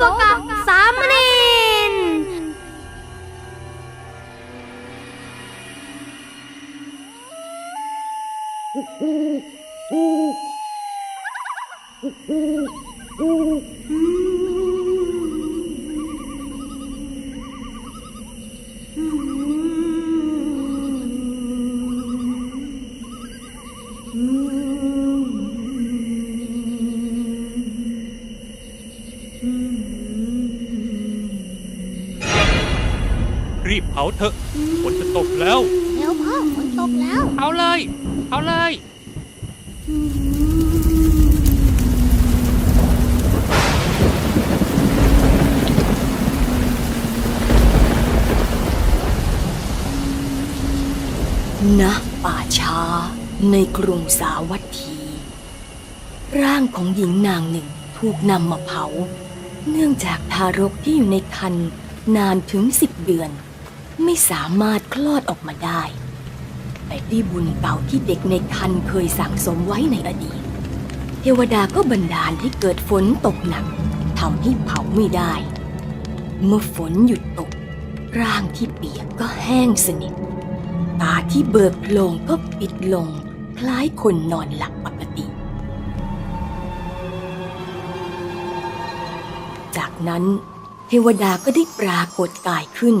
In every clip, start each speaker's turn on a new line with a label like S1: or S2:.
S1: Boka Samrin. Mm-hmm. รีบเผาเถอะฝนจะตกแล้ว
S2: เร็วพ่อฝนตกแล้ว
S1: เอาเลย เอาเลย
S3: ณป่าช้า ในกรุงสาวัตถี ร่างของหญิงนางหนึ่งถูกนำมาเผา เนื่องจากทารกที่อยู่ในครรภ์นานถึงสิบเดือน ไม่สามารถคลอดออกมาได้ แต่ด้วยบุญเก่าที่เด็กในครรภ์เคยสั่งสมไว้ในอดีต เทวดาก็บันดาลให้เกิดฝนตกหนักทำให้เผาไม่ได้ เมื่อฝนหยุดตก ร่างที่เปียกก็แห้งสนิท ตาที่เบิกโพลงก็ปิดลง คล้ายคนนอนหลับปกติ จากนั้นเทวดาก็ได้ปรากฏกายขึ้น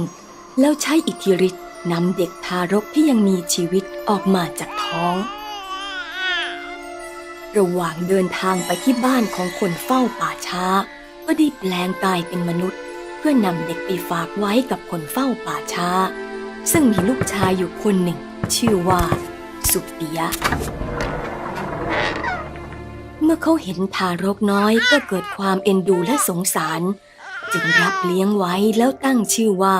S3: แล้วใช้อิทธิฤทธิ์นำเด็กทารกที่ยังมีชีวิตออกมาจากท้อง ระหว่างเดินทางไปที่บ้านของคนเฝ้าป่าช้า ก็ได้แปลงกายเป็นมนุษย์ เพื่อนำเด็กไปฝากไว้กับคนเฝ้าป่าช้า ซึ่งมีลูกชายอยู่คนหนึ่ง ชื่อว่า สุปิยะ เมื่อเขาเห็นทารกน้อยก็เกิดความเอ็นดูและสงสาร จึงรับเลี้ยงไว้แล้วตั้งชื่อว่า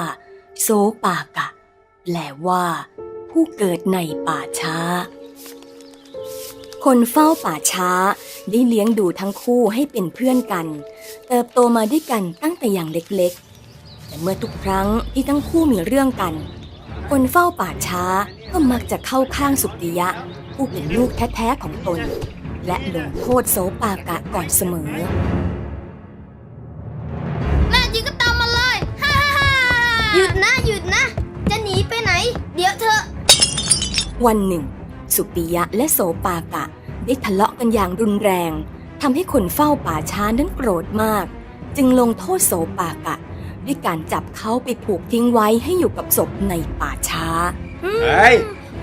S3: โซปากะ แปลว่า ผู้เกิดในป่าช้า คนเฝ้าป่าช้า ได้เลี้ยงดูทั้งคู่ให้เป็นเพื่อนกัน เติบโตมาด้วยกันตั้งแต่อย่างเล็กๆ แต่เมื่อทุกครั้งที่ทั้งคู่มีเรื่องกัน คนเฝ้าป่าช้าก็มักจะเข้าข้างสุติยะ ผู้เป็นลูกแท้ๆของตน และลงโทษโสปากะก่อนเสมอ
S2: เดี๋ยวเถอะ
S3: วันหนึ่ง สุปิยะและโสปากะ ได้ทะเลาะกันอย่างรุนแรงทำให้คนเฝ้าป่าช้านั้นโกรธมาก จึงลงโทษโสปากะ ด้วยการจับเขาไปผูกทิ้งไว้ให้อยู่กับศพในป่าช้า
S4: เฮ้ย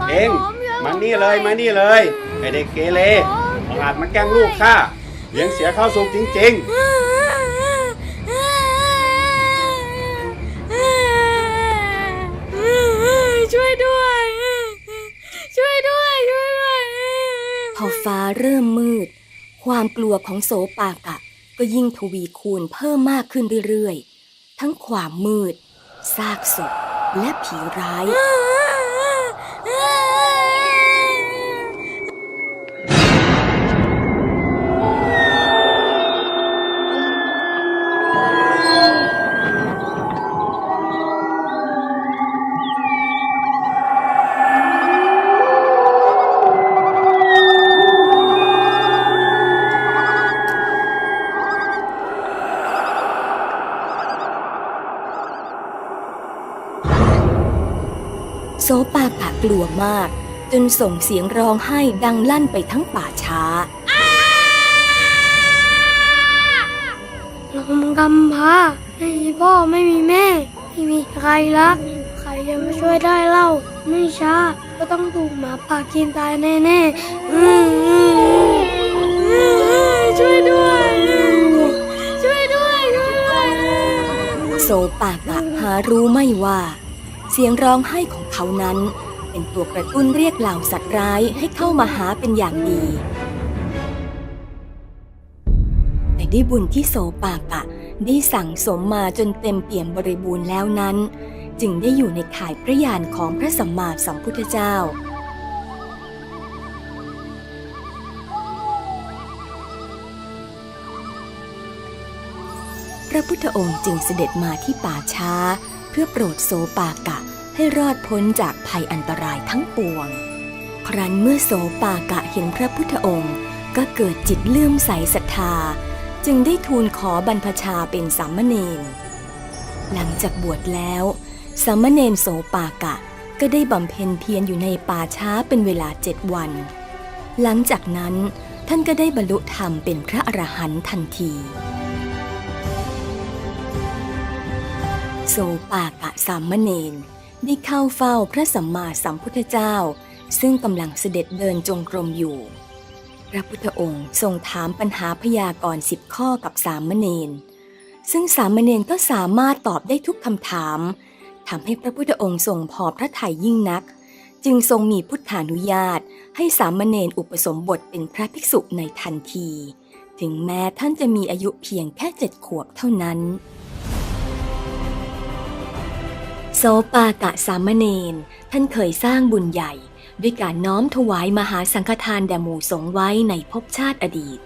S4: เองมานี่เลยมานี่เลยไอเด็กเกเรบังอาจมาแกล้งลูกข้าเลี้ยงเสียข้าวสุกจริง
S3: ช่วย ด้วย ช่วยด้วย ช่วยด้วย พอฟ้าเริ่มมืด ความกลัวของโสปากะ ก็ยิ่งทวีคูณเพิ่มมากขึ้นเรื่อยๆ ทั้งความมืด ซากศพและผีร้าย โซปากะกลัวมาก จนส่งเสียงร้องไห้ดังลั่นไปทั้งป่าช้า
S5: ลมกำพร้าไม่มีพ่อไม่มีแม่ ไม่มีใครรัก ใครจะมาช่วยได้เล่า ไม่ช้า ก็ต้องถูกหมาป่ากินตายแน่ๆอืมอืมอืมช่วยด้วย ช่วยด้วย ช่วยด้วย
S3: โซปากะหารู้ไม่ว่า เสียงร้องไห้ของเขานั้น เป็นตัวกระตุ้นเรียกเหล่าสัตว์ร้ายให้เข้ามาหาเป็นอย่างดี แต่ด้วยบุญที่โสปากะได้สั่งสมมาจนเต็มเปี่ยมบริบูรณ์แล้วนั้น จึงได้อยู่ในข่ายพระญาณของพระสัมมาสัมพุทธเจ้าพระพุทธองค์จึงเสด็จมาที่ป่าช้า พื่อโปรดโสปากะให้รอดพ้นจากภัยอันตรายทั้งปวง ครั้นเมื่อโสปากะเห็นพระพุทธองค์ ก็เกิดจิตเลื่อมใสศรัทธา จึงได้ทูลขอบรรพชาเป็นสามเณร หลังจากบวชแล้วสามเณรโสปากะก็ได้บำเพ็ญเพียรอยู่ในป่าช้าเป็นเวลาเจ็ดวัน หลังจากนั้นท่านก็ได้บรรลุธรรมเป็นพระอรหันต์ทันที โสปากะสามเณรได้เข้าเฝ้าพระสัมมาสัมพุทธเจ้า ซึ่งกำลังเสด็จเดินจงกรมอยู่ พระพุทธองค์ทรงถามปัญหาพยากรณ์สิบข้อกับสามเณรซึ่งสามเณรก็สามารถตอบได้ทุกคำถามทำให้พระพุทธองค์ทรงพอพระทัยยิ่งนัก จึงทรงมีพุทธานุญาต ให้สามเณรอุปสมบทเป็นพระภิกษุในทันที ถึงแม้ท่านจะมีอายุเพียงแค่เจ็ดขวบเท่านั้น โสปากะสามเณรท่านเคยสร้างบุญใหญ่ ด้วยการน้อมถวายมหาสังฆทานแด่หมู่สงไว้ในภพชาติอดีต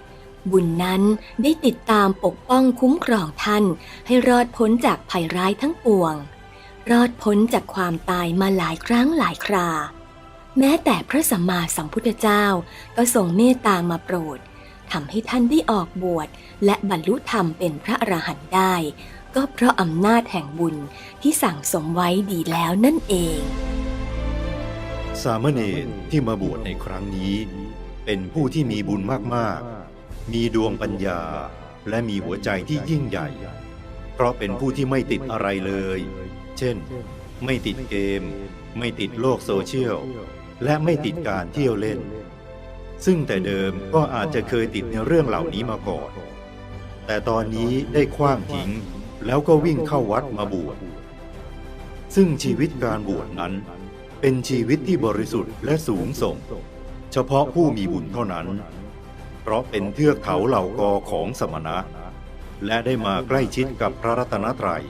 S3: บุญนั้นได้ติดตามปกป้องคุ้มครองท่าน ให้รอดพ้นจากภัยร้ายทั้งปวง รอดพ้นจากความตายมาหลายครั้งหลายครา แม้แต่พระสัมมาสัมพุทธเจ้าก็ทรงเมตตามาโปรดทำให้ท่านได้ออกบวชและบรรลุธรรมเป็นพระอรหันต์ได้ ก็เพราะอำนาจแห่งบุญที่สั่งสมไว้ดีแล้วนั่นเอง
S6: สามเณรที่มาบวชในครั้งนี้ เป็นผู้ที่มีบุญมากๆ มีดวงปัญญาและมีหัวใจที่ยิ่งใหญ่ เพราะเป็นผู้ที่ไม่ติดอะไรเลย เช่น ไม่ติดเกม ไม่ติดโลกโซเชียล และไม่ติดการเที่ยวเล่น ซึ่งแต่เดิมก็อาจจะเคยติดในเรื่องเหล่านี้มาก่อน แต่ตอนนี้ได้คว้างทิ้ง แล้วก็วิ่งเข้าวัดมาบวชซึ่งชีวิตการบวชนั้น เป็นชีวิตที่บริสุทธิ์และสูงส่ง เฉพาะผู้มีบุญเท่านั้น เพราะเป็นเทือกเขาเหล่ากอของสมณะ และได้มาใกล้ชิดกับพระรัตนตรัย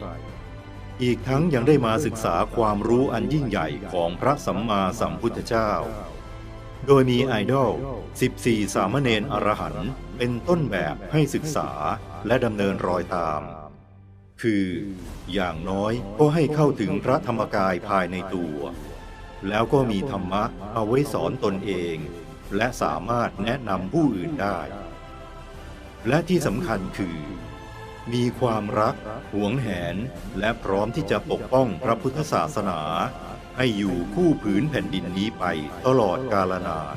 S6: อีกทั้งยังได้มาศึกษาความรู้อันยิ่งใหญ่ของพระสัมมาสัมพุทธเจ้า โดยมีไอดอล 14 สามเณรอรหันต์เป็นต้นแบบให้ศึกษาและดำเนินรอยตาม คืออย่างน้อยก็ให้เข้าถึงพระธรรมกายภายในตัว แล้วก็มีธรรมะเอาไว้สอนตนเอง และสามารถแนะนำผู้อื่นได้ และที่สำคัญคือ มีความรัก หวงแหน และพร้อมที่จะปกป้องพระพุทธศาสนา ให้อยู่คู่ผืนแผ่นดินนี้ไปตลอดกาลนาน